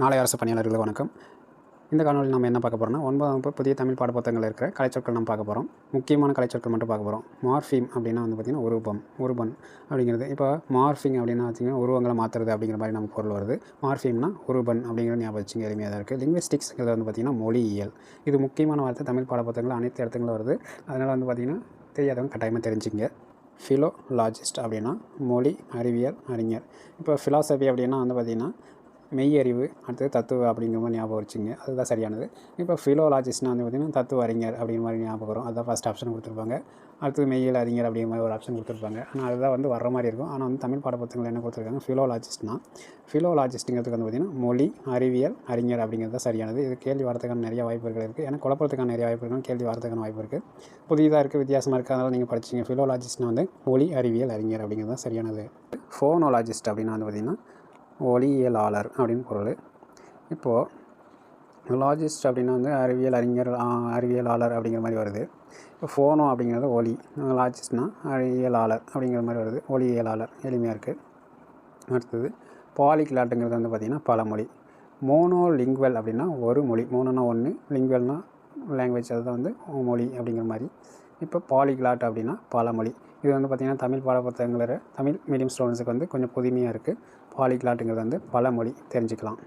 நாளை அரசு பணியாளர்களுக்கு வணக்கம். இந்த காணொலியில் நம்ம என்ன பார்க்க போகிறோம்னா ஒன்பதாம் வகுப்பு புதிய தமிழ் பாடப்புத்தகங்கள் இருக்கிற கலைச்சொற்கள் நம்ம பார்க்க போகிறோம் முக்கியமான கலைச்சொற்கள் மட்டும் பார்க்க போகிறோம் மார்ஃபிம் அப்படின்னா வந்து பார்த்திங்கன்னா உருவம் உருபன் அப்படிங்கிறது. இப்போ மார்ஃபிங் அப்படின்னா வச்சிங்கன்னா உருவங்களை மாற்றுறது அப்படிங்கிற மாதிரி நமக்கு பொருள் வருது. மார்ஃபிம்னா உருபன் அப்படிங்கிற ஞாபகம் வச்சுங்க எளிமையாக தான் இருக்குது லிங்குவிஸ்டிக்ஸ்ங்கிறது வந்து பார்த்திங்கன்னா மொழியியல் இது முக்கியமான வார்த்தை. தமிழ் பாடப்புத்தகங்கள் அனைத்து இடத்துங்களும் வருது. அதனால் வந்து பார்த்திங்கன்னா தெரியாதவங்க கட்டாயமாக தெரிஞ்சுங்க ஃபிலோலாஜிஸ்ட் அப்படின்னா மொழி அறிவியல் அறிஞர். இப்போ ஃபிலாசபி அப்படின்னா வந்து பார்த்திங்கன்னா மெய் அறிவு அடுத்தது தத்துவ அப்படிங்கிற மாதிரி ஞாபகம் வச்சுங்க அதுதான் சரியானது. இப்போ ஃபிலோலாஜிஸ்ட்னா வந்து பார்த்திங்கன்னா தத்துவ அறிஞர் அப்படிங்கிற மாதிரி ஞாபகம் வரும். அதுதான் ஃபஸ்ட் ஆப்ஷன் கொடுத்துருப்பாங்க. அடுத்தது மெய்யியல் அறிஞர் அப்படிங்கிற மாதிரி ஒரு ஆப்ஷன் கொடுத்துருப்பாங்க. ஆனால் அதுதான் வந்து வர்ற மாதிரி இருக்கும். ஆனால் வந்து தமிழ் பாடப்புத்தகங்கள் என்ன கொடுத்துருக்காங்க? ஃபிலோலாஜிஸ்ட்னா ஃபிலோலாஜிஸ்ட்டுங்கிறதுக்கு வந்து பார்த்திங்கன்னா மொழி அறிவியல் அறிஞர் அப்படிங்கிறது தான் சரியானது. இது கேள்வி வரதுக்கான நிறைய வாய்ப்புகள் இருக்குது ஏன்னா குழப்பத்துக்கான நிறைய வாய்ப்பு இருக்குது கேள்வி வரதுக்கான வாய்ப்பு இருக்குது புதிதாக இருக்குது வித்தியாசமாக இருக்குது அதனால் நீங்கள் படிச்சிங்க. ஃபிலோலாஜிஸ்ட்னா வந்து மொழி அறிவியல் அறிஞர் அப்படிங்கிறது தான் சரியானது. ஃபோனோலாஜிஸ்ட் அப்படின்னா வந்து பார்த்திங்கன்னா ஒளியியலாளர் அப்படின்னு பொருள். இப்போது லாஜிஸ்ட் அப்படின்னா வந்து அறிவியல் அறிஞர் அறிவியலாளர் அப்படிங்கிற மாதிரி வருது. இப்போ ஃபோனோ அப்படிங்கிறது ஒலி. லாஜிஸ்ட்னா அறிவியலாளர் அப்படிங்கிற மாதிரி வருது. ஒளியியலாளர் எளிமையாக இருக்குது அடுத்தது பாலிகிளாட்டுங்கிறது வந்து பார்த்திங்கன்னா பழமொழி. மோனோ லிங்குவல் அப்படின்னா ஒரு மொழி. மோனோனா ஒன்று லிங்குவல்னால் லாங்குவேஜ் அதுதான் வந்து மொழி அப்படிங்கிற மாதிரி. இப்போ பாலிகிளாட் அப்படின்னா பல மொழி இது வந்து பார்த்திங்கன்னா தமிழ் பாடப்புத்தகங்கள தமிழ் மீடியம் ஸ்டூடெண்ட்ஸுக்கு வந்து கொஞ்சம் புதுமையாக இருக்குது பாலிகிளாட்டுங்கிறது வந்து பல மொழி தெரிஞ்சுக்கலாம்.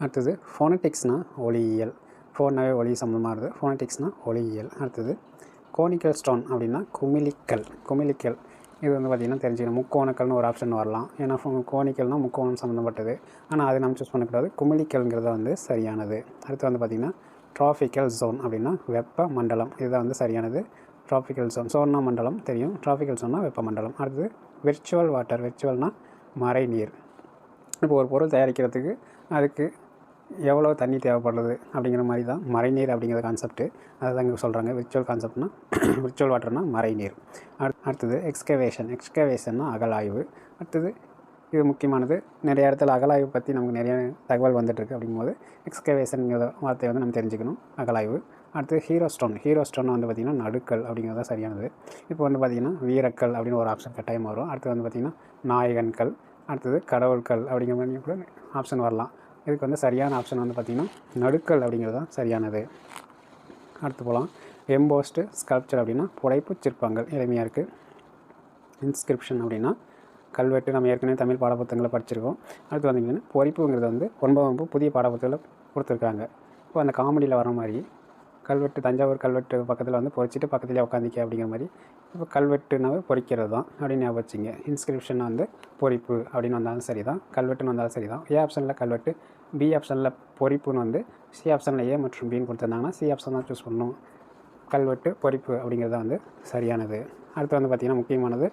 அடுத்தது ஃபோனட்டிக்ஸ்னால் ஒளியியல். ஃபோன்னாவே ஒளி சம்மந்தமாக இருக்குது ஃபோனட்டிக்ஸ்னால் ஒளியியல். அடுத்தது கோனிக்கல் ஸ்டோன் அப்படின்னா குமிழிக்கல். குமிழிக்கல். இது வந்து பார்த்திங்கன்னா தெரிஞ்சுக்கணும். முக்கோணக்கல்னு ஒரு ஆப்ஷன் வரலாம். ஏன்னா கோணிக்கல்னால் முக்கோணம் சம்மந்தப்பட்டது ஆனால் அதை நம்ம சூஸ் பண்ணக்கூடாது. குமிழிக்கல்ங்கிறது வந்து சரியானது. அடுத்து வந்து பார்த்திங்கன்னா ட்ராஃபிக்கல் ஜோன் அப்படின்னா வெப்ப மண்டலம் இதுதான் வந்து சரியானது. ட்ராபிக்கல் ஜோன் சோன்னா மண்டலம் தெரியும். ட்ராபிக்கல் ஜோன்னா வெப்பமண்டலம். அடுத்தது விர்ச்சுவல் வாட்டர் விர்ச்சுவல்னால் மறைநீர் இப்போ ஒரு பொருள் தயாரிக்கிறதுக்கு அதுக்கு எவ்வளோ தண்ணி தேவைப்படுறது அப்படிங்கிற மாதிரி தான் மறைநீர் அப்படிங்கிற கான்செப்ட்டு அதை இங்கே சொல்கிறாங்க விர்ச்சுவல் கான்செப்ட்னா விர்ச்சுவல் வாட்டர்னா மறைநீர் அடு அடுத்தது எக்ஸ்கவேஷன் எக்ஸ்கவேஷன்னா அகலாய்வு. அடுத்தது இது முக்கியமானது நிறைய இடத்துல அகலாய்வு பற்றி நமக்கு நிறைய தகவல் வந்துட்டுருக்கு அப்படிங்கும்போது எக்ஸ்கவேஷனுங்கிற வார்த்தையை வந்து நம்ம தெரிஞ்சுக்கணும். அகலாய்வு. அடுத்து ஹீரோ ஸ்டோன் ஹீரோ ஸ்டோன் வந்து பார்த்திங்கன்னா நடுக்கல் அப்படிங்கிறது தான் சரியானது. இப்போ வந்து பார்த்திங்கன்னா வீரக்கல் அப்படின்னு ஒரு ஆப்ஷன் கட்டாயம் வரும். அடுத்து வந்து பார்த்திங்கன்னா நாயகன்கள் அடுத்தது கடவுள்கள் அப்படிங்கிற மாதிரி கூட ஆப்ஷன் வரலாம். இதுக்கு வந்து சரியான ஆப்ஷன் வந்து பார்த்திங்கன்னா நடுக்கல் அப்படிங்கிறது தான் சரியானது. அடுத்து போகலாம் எம்போஸ்டு ஸ்கல்ப்சர் அப்படின்னா புடைப்பு சிற்பங்கள் எளிமையாக இருக்குது இன்ஸ்கிரிப்ஷன் அப்படின்னா கல்வெட்டு. நம்ம ஏற்கனவே தமிழ் பாடப்புத்தகங்களை படிச்சிருக்கோம். அடுத்து வந்தீங்கன்னா பொறிப்புங்கிறது வந்து ஒன்பது வகுப்பு புதிய பாடப்புத்தகத்தில் கொடுத்துருக்காங்க. இப்போ அந்த காமெடியில் வர மாதிரி கல்வெட்டு தஞ்சாவூர் கல்வெட்டு பக்கத்தில் வந்து பொறிச்சிட்டு பக்கத்துலேயே உட்காந்துக்க அப்படிங்கிற மாதிரி இப்போ கல்வெட்டுனாவே பொறிக்கிறது தான் அப்படின்னு ஞாபகம் வச்சுங்க. இன்ஸ்கிரிப்ஷன் வந்து பொறிப்பு அப்படின்னு வந்தாலும் சரி தான் கல்வெட்டுன்னு வந்தாலும் சரி தான் ஏ ஆப்ஷனில் கல்வெட்டு பி ஆப்ஷனில் பொறிப்புன்னு வந்து சி ஆப்ஷனில் ஏ மற்றும் பின்னு கொடுத்துருந்தாங்கன்னா சி ஆப்ஷன் தான் சூஸ் பண்ணணும். கல்வெட்டு பொறிப்பு அப்படிங்கிறது வந்து சரியானது. அடுத்து வந்து பார்த்திங்கன்னா முக்கியமானது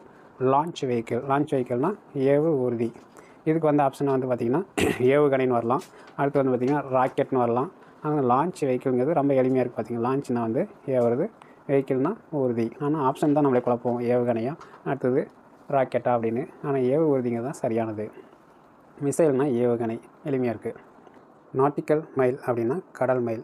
லான்ச் வெஹிக்கிள் லான்ச் வெஹிக்கிள்னால் ஏவு ஊர்தி. இதுக்கு வந்து ஆப்ஷன் வந்து பார்த்திங்கன்னா ஏவுகணைன்னு வரலாம். அடுத்து வந்து பார்த்திங்கன்னா ராக்கெட்னு வரலாம். ஆனால் லான்ச் வெஹிக்கிள்ங்கிறது ரொம்ப எளிமையாக இருக்குது பார்த்திங்க லான்ச்னா வந்து ஏவுறது வெஹிக்கிள்னா ஊர்தி. ஆனால் ஆப்ஷன் தான் நம்மளை குழப்பம் ஏவுகணையாக அடுத்தது ராக்கெட்டா அப்படின்னு. ஆனால் ஏவு ஊர்திங்க தான் சரியானது. மிசைல்னால் ஏவுகணை. எளிமையாக இருக்குது நாட்டிக்கல் மைல் அப்படின்னா கடல் மைல்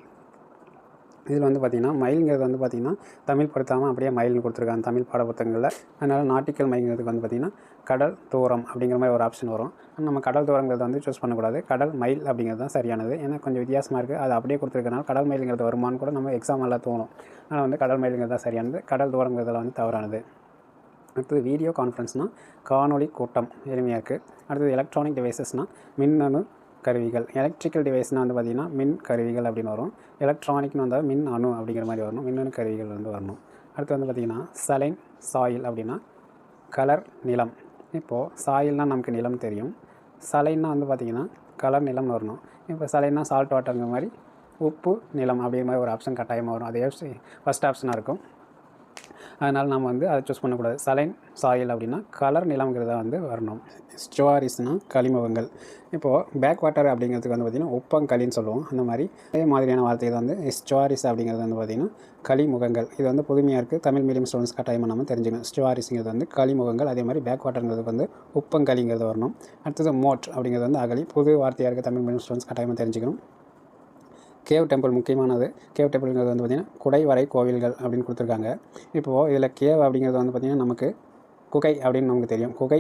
இதில் வந்து பார்த்திங்கன்னா மயில்ங்கிறது வந்து பார்த்திங்கன்னா தமிழ் படுத்தாமல் அப்படியே மயில்னு கொடுத்துருக்காங்க. தமிழ் பாடப்புத்தகங்களில் அதனால் நாட்டிக்கல் மயில்ங்கிறதுக்கு வந்து பார்த்திங்கன்னா கடல் தூரம் அப்படிங்கிற மாதிரி ஒரு ஆப்ஷன் வரும். நம்ம கடல் தூரங்கிறத வந்து சூஸ் பண்ணக்கூடாது. கடல் மயில் அப்படிங்கிறது தான் சரியானது. ஏன்னா கொஞ்சம் வித்தியாசமாக இருக்குது அது அப்படியே கொடுத்துருக்கனால கடல் மயிலுங்கிறது வருமானு கூட நம்ம எக்ஸாம் எல்லாம் தோணும். ஆனால் வந்து கடல் மயிலுங்கிறது தான் சரியானது. கடல் தூரங்கிறதுல வந்து தவறானது. அடுத்தது வீடியோ கான்ஃபரன்ஸ்னால் காணொளி கூட்டம் எளிமையாக இருக்குது அடுத்தது எலக்ட்ரானிக் டிவைசஸ்னால் மின்னணு கருவிகள். எலக்ட்ரிக்கல் டிவைஸ்னால் வந்து பார்த்திங்கன்னா மின் கருவிகள் அப்படின்னு வரும். எலக்ட்ரானிக்னு வந்தால் மின் அணு அப்படிங்கிற மாதிரி வரணும். மின்னணு கருவிகள் வந்து வரணும். அடுத்து வந்து பார்த்திங்கன்னா சலைன் சாயில் அப்படின்னா கலர் நிலம். இப்போது சாயில்னால் நமக்கு நிலம் தெரியும். சலைன்னா வந்து பார்த்திங்கன்னா கலர் நிலம்னு வரணும். இப்போ சலைன்னா சால்ட் வாட்டருங்கிற மாதிரி உப்பு நிலம் அப்படிங்கிற மாதிரி ஒரு ஆப்ஷன் கட்டாயமாக வரும். அதே ஃபஸ்ட் ஆப்ஷனாக இருக்கும். அதனால் நம்ம வந்து அதை சூஸ் பண்ணக்கூடாது. சலைன் சாயில் அப்படின்னா கலர் நிலம்ங்கிறத வந்து வரணும். ஸ்டுவாரிஸ்னால் களிமுகங்கள் இப்போது பேக் வாட்டர் அப்படிங்கிறதுக்கு வந்து பார்த்திங்கன்னா உப்பங்களின்னு சொல்லுவோம். அந்த மாதிரி அதே மாதிரியான வார்த்தை வந்து ஸ்டுவாரிஸ் அப்படிங்கிறது வந்து பார்த்திங்கன்னா களிமுகங்கள். இது வந்து புதுமையாக இருக்குது தமிழ் மீடியம் ஸ்டூடெண்ட்ஸ் கட்டாயமாக நம்ம தெரிஞ்சுக்கணும். ஸ்டோரிஸுங்கிறது வந்து களிமுகங்கள். அதே மாதிரி பேக் வாட்டருங்கிறது வந்து உப்பங்களிங்கிறது வரணும். அடுத்தது மோட் அப்படிங்கிறது வந்து அகலி. புது வார்த்தையாக இருக்குது தமிழ் மீடியம் ஸ்டூடெண்ட்ஸ் கட்டாயமாக தெரிஞ்சுக்கணும். கேவ் டெம்பிள் முக்கியமானது. கேவ் டெம்பிள்ங்கிறது வந்து பார்த்திங்கன்னா குடைவரை கோவில்கள் அப்படின்னு கொடுத்துருக்காங்க. இப்போது இதில் கேவ் அப்படிங்கிறது வந்து பார்த்திங்கன்னா நமக்கு குகை அப்படின்னு நமக்கு தெரியும். குகை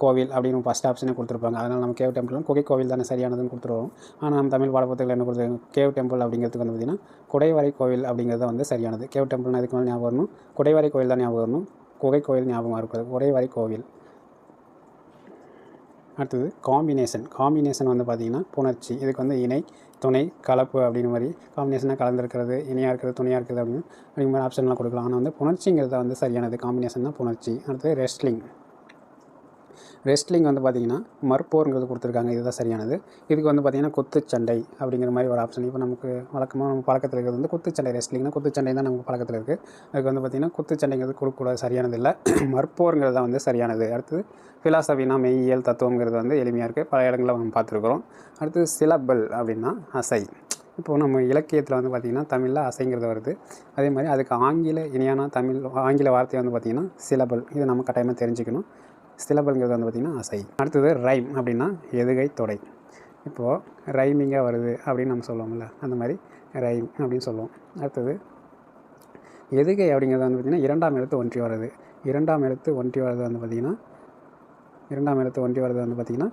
கோவில் அப்படின்னு ஃபஸ்ட் ஆப்ஷனே கொடுத்துருப்பாங்க. அதனால் நம்ம கேவ் டெம்பிள் குகை கோவில் தானே சரியானதுன்னு கொடுத்துருவோம். ஆனால் நம்ம தமிழ் பாடப்புத்தகத்தில் என்ன கொடுத்துருக்காங்க? கேவ் டெம்பிள் அப்படிங்கிறதுக்கு வந்து பார்த்திங்கன்னா குடைவரை கோவில் அப்படிங்கிறது வந்து சரியானது. கேவ் டெம்பிள்னா இதுக்கு மேலே ஞாபகம் வரணும்? குடைவரை கோவில் தான் ஞாபகம் வரணும். குகை கோவில் ஞாபகமாக இருக்கிறது குடைவரை கோவில். அடுத்தது காம்பினேஷன் காம்பினேஷன் வந்து பார்த்திங்கன்னா புணர்ச்சி. இதுக்கு வந்து இணை. துணை கலப்பு அப்படின்னு மாதிரி காம்பினேஷனாக கலந்துருக்கிறது இணையாக இருக்கிறது துணையாக இருக்கிறது அப்படின்னு அப்படிங்கிற மாதிரி ஆப்ஷன்லாம் கொடுக்கலாம். ஆனால் வந்து புணர்ச்சிங்கிறது வந்து சரியானது. காம்பினேஷன் தான் புணர்ச்சி. அடுத்தது ரெஸ்ட்லிங் ரெஸ்ட்லிங் வந்து பார்த்திங்கன்னா மற்போருங்கிறது கொடுத்துருக்காங்க. இதுதான் சரியானது. இதுக்கு வந்து பார்த்திங்கன்னா குத்துச்சண்டை அப்படிங்கிற மாதிரி ஒரு ஆப்ஷன் இப்போ நமக்கு வழக்கமாக நம்ம பழக்கத்தில் இருக்கிறது வந்து குத்துச்சண்டை ரெஸ்ட்லிங்னா குத்துச்சண்டை தான் நமக்கு பழக்கத்தில் இருக்குது அதுக்கு வந்து பார்த்திங்கன்னா குத்துச்சண்டைங்கிறது கொடுக்கக்கூடாது சரியானது இல்லை. மற்போருங்கிறது தான் வந்து சரியானது. அடுத்தது ஃபிலாசபினா மெய்யியல் தத்துவங்கிறது வந்து எளிமையாக இருக்குது பல இடங்களில் நம்ம பார்த்துருக்குறோம். அடுத்தது சிலபல் அப்படின்னா அசை. இப்போது நம்ம இலக்கியத்தில் வந்து பார்த்திங்கன்னா தமிழில் அசைங்கிறது வருது. அதே மாதிரி அதுக்கு ஆங்கில இணையான தமிழ் ஆங்கில வார்த்தை வந்து பார்த்திங்கன்னா சிலபல் இது நம்ம கட்டாயமாக தெரிஞ்சுக்கணும். சிலபல்ங்கிறது வந்து பார்த்திங்கன்னா அசை அடுத்தது ரைம் அப்படின்னா எதுகை தொடை. இப்போது ரைமிங்காக வருது அப்படின்னு நம்ம சொல்லுவோம்ல அந்த மாதிரி ரைம் அப்படின்னு சொல்லுவோம். அடுத்தது எதுகை அப்படிங்கிறது வந்து பார்த்திங்கன்னா இரண்டாம் எழுத்து ஒன்றி வர்றது இரண்டாம் எழுத்து ஒன்றி வர்றது வந்து பார்த்திங்கன்னா இரண்டாம் எழுத்து ஒன்றி வர்றது வந்து பார்த்திங்கன்னா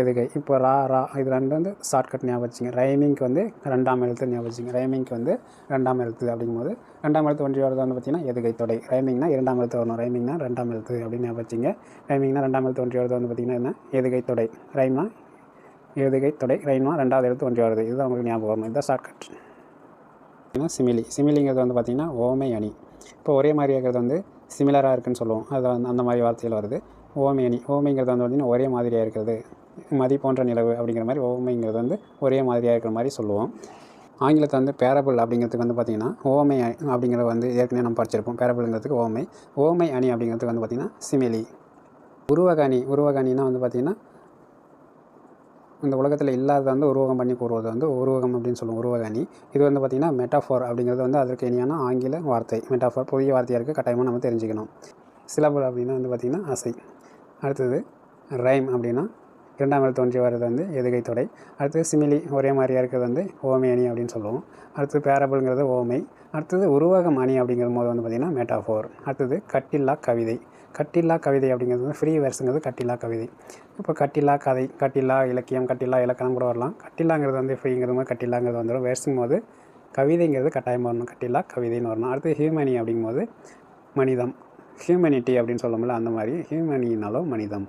எதுகை இப்போ ரா ரா இது ரெண்டு வந்து ஷார்ட்கட் ஞாபகம் வச்சுங்க. ரைமிங்க்கு வந்து ரெண்டாம் எழுத்து ஞாபகம் வச்சுங்க. ரைமிங்க்கு வந்து ரெண்டாம் எழுத்து அப்படிங்கும்போது ரெண்டாம் எழுத்து ஒன்றி வரது வந்து பார்த்திங்கன்னா எதுகை தொடை. ரைமிங்னா இரண்டாம் எழுத்து வரணும். ரைமிங்னா ரெண்டாம் எழுத்து அப்படின்னு ஞாபகம் வச்சுங்க. ரைமிங்னா ரெண்டாம் எழுத்து ஒன்றிய வருது வந்து பார்த்திங்கன்னா என்ன? எதுகை தொடை. ரைம்னா எதுகை தொடை. ரைம்னா ரெண்டாவது எழுத்து ஒன்றி வருது இதுதான் உங்களுக்கு ஞாபகம் வரணும். இதுதான் ஷார்ட்கட் ஏன்னா சிமிலி சிமிலிங்கிறது வந்து பார்த்திங்கன்னா ஓமை அணி. இப்போ ஒரே மாதிரி இருக்கிறது வந்து சிமிலராக இருக்குன்னு சொல்லுவோம். அது வந்து அந்த மாதிரி வார்த்தையில் வருது. ஓமை அணி. ஓமைங்கிறது வந்து பார்த்திங்கன்னா ஒரே மாதிரியாக இருக்கிறது. மதி போன்ற நிலவு அப்படிங்கிற மாதிரி ஓமைங்கிறது வந்து ஒரே மாதிரியாக இருக்கிற மாதிரி சொல்லுவோம். ஆங்கிலத்தை வந்து பேரபிள் அப்படிங்கிறதுக்கு வந்து பார்த்திங்கன்னா ஓமை அணி அப்படிங்கிறது வந்து ஏற்கனவே நம்ம படிச்சிருப்போம். பேரபிள்ங்கிறதுக்கு ஓமை ஓமை அணி அப்படிங்கிறதுக்கு வந்து பார்த்திங்கன்னா சிமிலி உருவக அணி உருவக அணினா வந்து பார்த்திங்கன்னா இந்த உலகத்தில் இல்லாததை வந்து உருவகம் பண்ணி கூறுவது வந்து உருவகம் அப்படின்னு சொல்லுவோம் உருவக அணி இது வந்து பார்த்திங்கன்னா மெட்டாஃபோர் அப்படிங்கிறது வந்து அதற்கு இணையான ஆங்கில வார்த்தை. மெட்டாஃபோர் புதிய வார்த்தையாக இருக்குது கட்டாயமாக நம்ம தெரிஞ்சுக்கணும். சிலபல் அப்படின்னா வந்து பார்த்திங்கன்னா அசை. அடுத்தது ரைம் அப்படின்னா இரண்டாம் எழுத்து தோன்றி வர்றது வந்து எதுகை தொடை. அடுத்தது சிமிலி ஒரே மாதிரியாக இருக்கிறது வந்து ஓமை அணி அப்படின்னு சொல்லுவோம். அடுத்தது பேரபிள்ங்கிறது ஓமை. அடுத்தது உருவகம் அணி அப்படிங்கிற போது வந்து பார்த்திங்கன்னா மெட்டாஃபோர் அடுத்தது கட்டில்லா கவிதை. கட்டில்லா கவிதை அப்படிங்கிறது வந்து ஃப்ரீ வேர்ஸுங்கிறது கட்டில்லா கவிதை. இப்போ கட்டில்லா கதை கட்டில்லா இலக்கியம் கட்டில்லா இலக்கணம் கூட வரலாம். கட்டில்லாங்கிறது வந்து ஃப்ரீங்கிறது மாதிரி கட்டில்லாங்கிறது வந்துடும் வேர்ஸுங்கும் போது கவிதைங்கிறது கட்டாயமாக வரணும். கட்டில்லா கவிதைன்னு வரணும். அடுத்து ஹியூமனி அப்படிங்கும்போது மனிதம். ஹியூமனிட்டி அப்படின்னு சொல்லும்போது அந்த மாதிரி. ஹியூமனினாலும் மனிதம்.